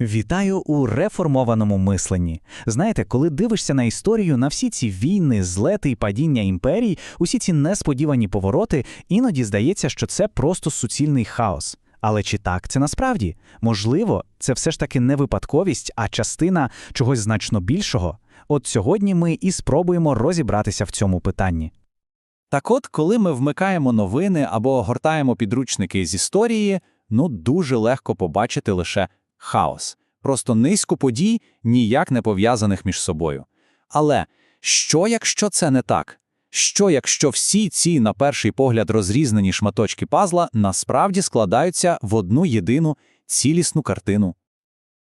Вітаю у реформованому мисленні. Знаєте, коли дивишся на історію, на всі ці війни, злети і падіння імперій, усі ці несподівані повороти, іноді здається, що це просто суцільний хаос. Але чи так це насправді? Можливо, це все ж таки не випадковість, а частина чогось значно більшого. От сьогодні ми і спробуємо розібратися в цьому питанні. Так от, коли ми вмикаємо новини або гортаємо підручники з історії, ну дуже легко побачити лише хаос, просто низку подій, ніяк не пов'язаних між собою. Але що, якщо це не так? Що, якщо всі ці, на перший погляд, розрізнені шматочки пазла насправді складаються в одну єдину цілісну картину?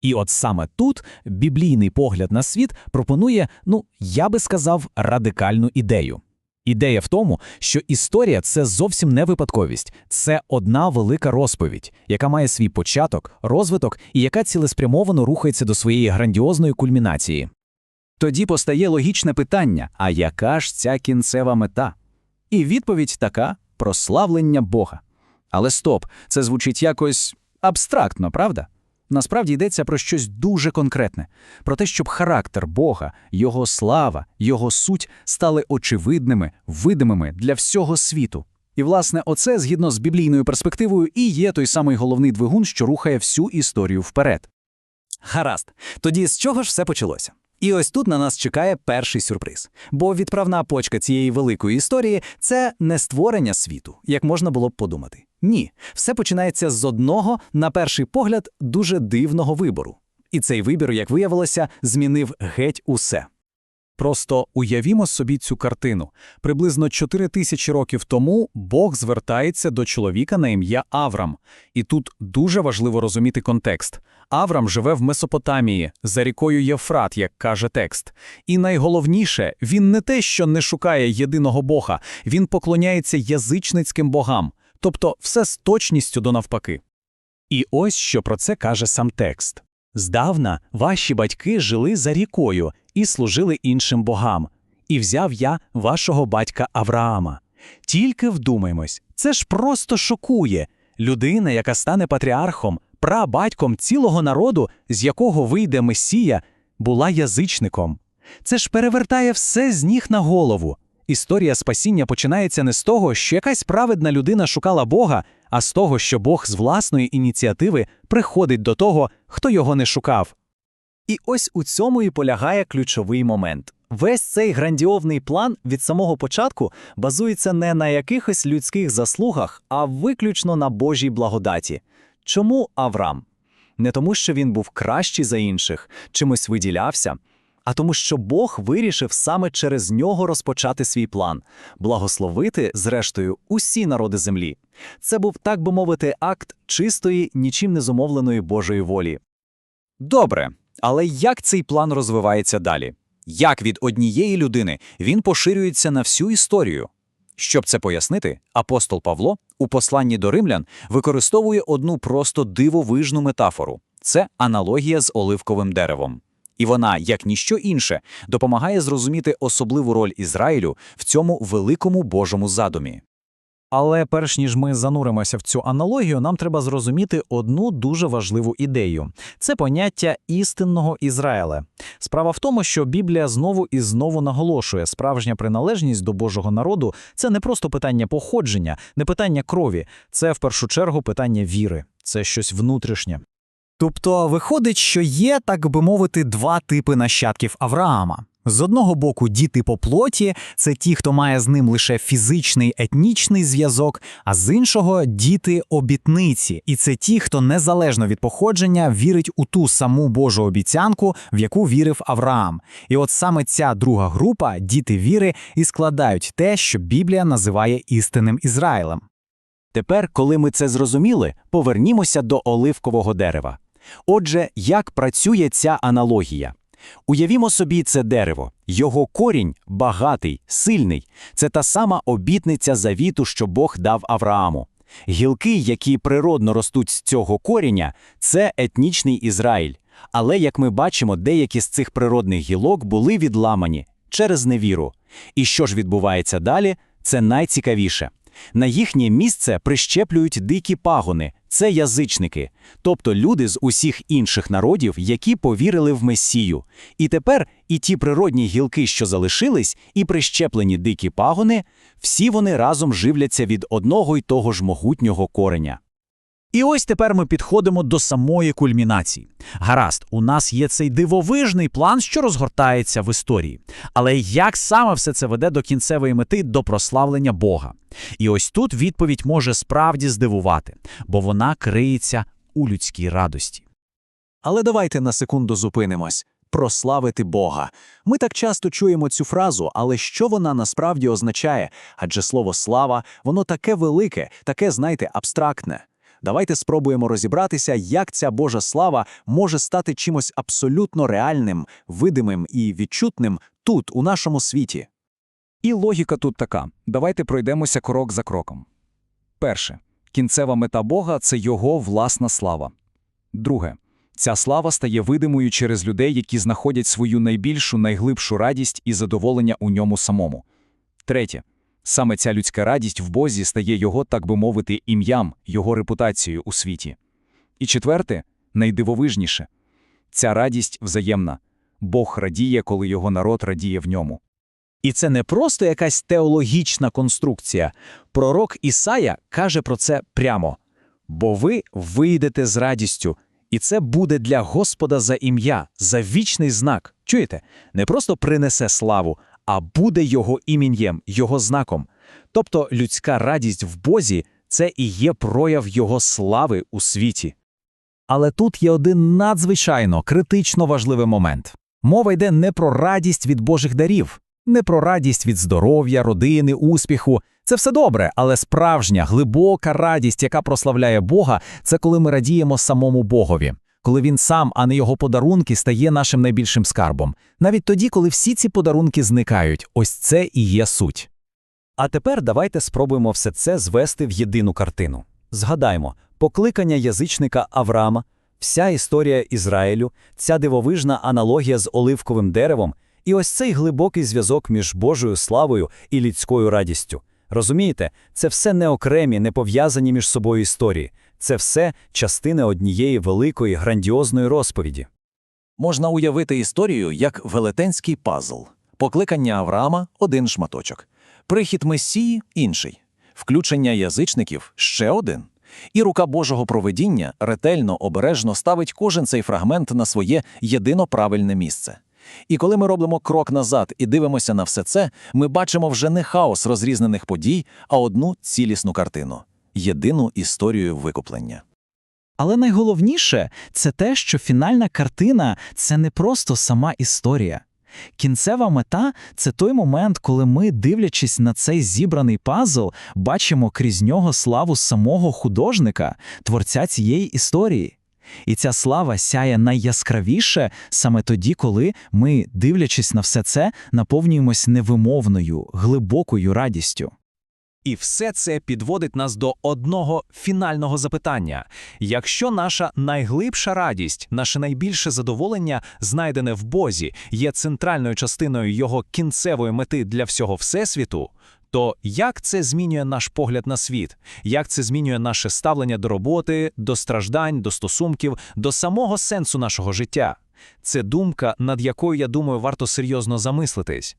І от саме тут біблійний погляд на світ пропонує, ну я би сказав, радикальну ідею. Ідея в тому, що історія це зовсім не випадковість, це одна велика розповідь, яка має свій початок, розвиток і яка цілеспрямовано рухається до своєї грандіозної кульмінації. Тоді постає логічне питання: а яка ж ця кінцева мета? І відповідь така прославлення Бога. Але стоп, це звучить якось абстрактно, правда? Насправді йдеться про щось дуже конкретне, про те, щоб характер Бога, його слава, його суть стали очевидними, видимими для всього світу. І, власне, оце, згідно з біблійною перспективою, і є той самий головний двигун, що рухає всю історію вперед. Гаразд, тоді з чого ж все почалося? І ось тут на нас чекає перший сюрприз. Бо відправна почка цієї великої історії це не створення світу, як можна було б подумати. Ні, все починається з одного, на перший погляд, дуже дивного вибору. І цей вибір, як виявилося, змінив геть усе. Просто уявімо собі цю картину. Приблизно 4 тисячі років тому Бог звертається до чоловіка на ім'я Аврам. І тут дуже важливо розуміти контекст. Аврам живе в Месопотамії, за рікою Єфрат, як каже текст. І найголовніше, він не те, що не шукає єдиного Бога, він поклоняється язичницьким богам, тобто все з точністю до навпаки. І ось що про це каже сам текст. Здавна ваші батьки жили за рікою і служили іншим богам, і взяв я вашого батька Авраама. Тільки вдумаймось, це ж просто шокує людина, яка стане патріархом, прабатьком цілого народу, з якого вийде Месія, була язичником. Це ж перевертає все з ніг на голову. Історія спасіння починається не з того, що якась праведна людина шукала Бога, а з того, що Бог з власної ініціативи приходить до того, хто його не шукав. І ось у цьому і полягає ключовий момент. Весь цей грандіозний план від самого початку базується не на якихось людських заслугах, а виключно на Божій благодаті. Чому Авраам? Не тому, що він був кращий за інших, чимось виділявся, а тому, що Бог вирішив саме через нього розпочати свій план благословити, зрештою, усі народи землі. Це був, так би мовити, акт чистої, нічим не зумовленої Божої волі. Добре, але як цей план розвивається далі? Як від однієї людини він поширюється на всю історію? Щоб це пояснити, апостол Павло у посланні до римлян використовує одну просто дивовижну метафору це аналогія з оливковим деревом. І вона, як ніщо інше, допомагає зрозуміти особливу роль Ізраїлю в цьому великому Божому задумі. Але перш ніж ми зануримося в цю аналогію, нам треба зрозуміти одну дуже важливу ідею це поняття істинного Ізраїля. Справа в тому, що Біблія знову і знову наголошує, справжня приналежність до Божого народу це не просто питання походження, не питання крові, це в першу чергу питання віри, це щось внутрішнє. Тобто виходить, що є, так би мовити, два типи нащадків Авраама. З одного боку, діти по плоті це ті, хто має з ним лише фізичний етнічний зв'язок, а з іншого діти обітниці, і це ті, хто незалежно від походження вірить у ту саму Божу обіцянку, в яку вірив Авраам. І от саме ця друга група, діти віри, і складають те, що Біблія називає істинним Ізраїлем. Тепер, коли ми це зрозуміли, повернімося до оливкового дерева. Отже, як працює ця аналогія? Уявімо собі це дерево, його корінь багатий, сильний. Це та сама обітниця завіту, що Бог дав Аврааму. Гілки, які природно ростуть з цього коріння, це етнічний Ізраїль. Але, як ми бачимо, деякі з цих природних гілок були відламані через невіру. І що ж відбувається далі? Це найцікавіше. На їхнє місце прищеплюють дикі пагони це язичники, тобто люди з усіх інших народів, які повірили в Месію. І тепер і ті природні гілки, що залишились, і прищеплені дикі пагони, всі вони разом живляться від одного й того ж могутнього кореня. І ось тепер ми підходимо до самої кульмінації. Гаразд, у нас є цей дивовижний план, що розгортається в історії. Але як саме все це веде до кінцевої мети, до прославлення Бога? І ось тут відповідь може справді здивувати, бо вона криється у людській радості. Але давайте на секунду зупинимось. Прославити Бога. Ми так часто чуємо цю фразу, але що вона насправді означає? Адже слово слава, воно таке велике, таке, знаєте, абстрактне. Давайте спробуємо розібратися, як ця Божа слава може стати чимось абсолютно реальним, видимим і відчутним тут, у нашому світі. І логіка тут така. Давайте пройдемося крок за кроком. Перше. Кінцева мета Бога – це Його власна слава. Друге. Ця слава стає видимою через людей, які знаходять свою найбільшу, найглибшу радість і задоволення у ньому самому. Третє. Саме ця людська радість в Бозі стає його, так би мовити, ім'ям, його репутацією у світі. І четверте, найдивовижніше – ця радість взаємна. Бог радіє, коли його народ радіє в ньому. І це не просто якась теологічна конструкція. Пророк Ісая каже про це прямо: бо ви вийдете з радістю, і це буде для Господа за ім'я, за вічний знак. Чуєте? Не просто принесе славу, а буде його іменем, його знаком. Тобто людська радість в Бозі це і є прояв його слави у світі. Але тут є один надзвичайно критично важливий момент. Мова йде не про радість від Божих дарів, не про радість від здоров'я, родини, успіху. Це все добре, але справжня, глибока радість, яка прославляє Бога, це коли ми радіємо самому Богові, коли він сам, а не його подарунки, стає нашим найбільшим скарбом. Навіть тоді, коли всі ці подарунки зникають, ось це і є суть. А тепер давайте спробуємо все це звести в єдину картину. Згадаймо, покликання язичника Авраама, вся історія Ізраїлю, ця дивовижна аналогія з оливковим деревом і ось цей глибокий зв'язок між Божою славою і людською радістю. Розумієте, це все не окремі, не пов'язані між собою історії. Це все частина однієї великої грандіозної розповіді. Можна уявити історію як велетенський пазл. Покликання Авраама – один шматочок. Прихід Месії – інший. Включення язичників – ще один. І рука Божого провидіння ретельно, обережно ставить кожен цей фрагмент на своє єдино правильне місце. І коли ми робимо крок назад і дивимося на все це, ми бачимо вже не хаос розрізнених подій, а одну цілісну картину – єдину історію викуплення. Але найголовніше це те, що фінальна картина це не просто сама історія. Кінцева мета це той момент, коли ми, дивлячись на цей зібраний пазл, бачимо крізь нього славу самого художника, творця цієї історії. І ця слава сяє найяскравіше саме тоді, коли ми, дивлячись на все це, наповнюємось невимовною, глибокою радістю. І все це підводить нас до одного фінального запитання: якщо наша найглибша радість, наше найбільше задоволення, знайдене в Бозі, є центральною частиною його кінцевої мети для всього всесвіту, то як це змінює наш погляд на світ? Як це змінює наше ставлення до роботи, до страждань, до стосунків, до самого сенсу нашого життя? Це думка, над якою, я думаю, варто серйозно замислитись.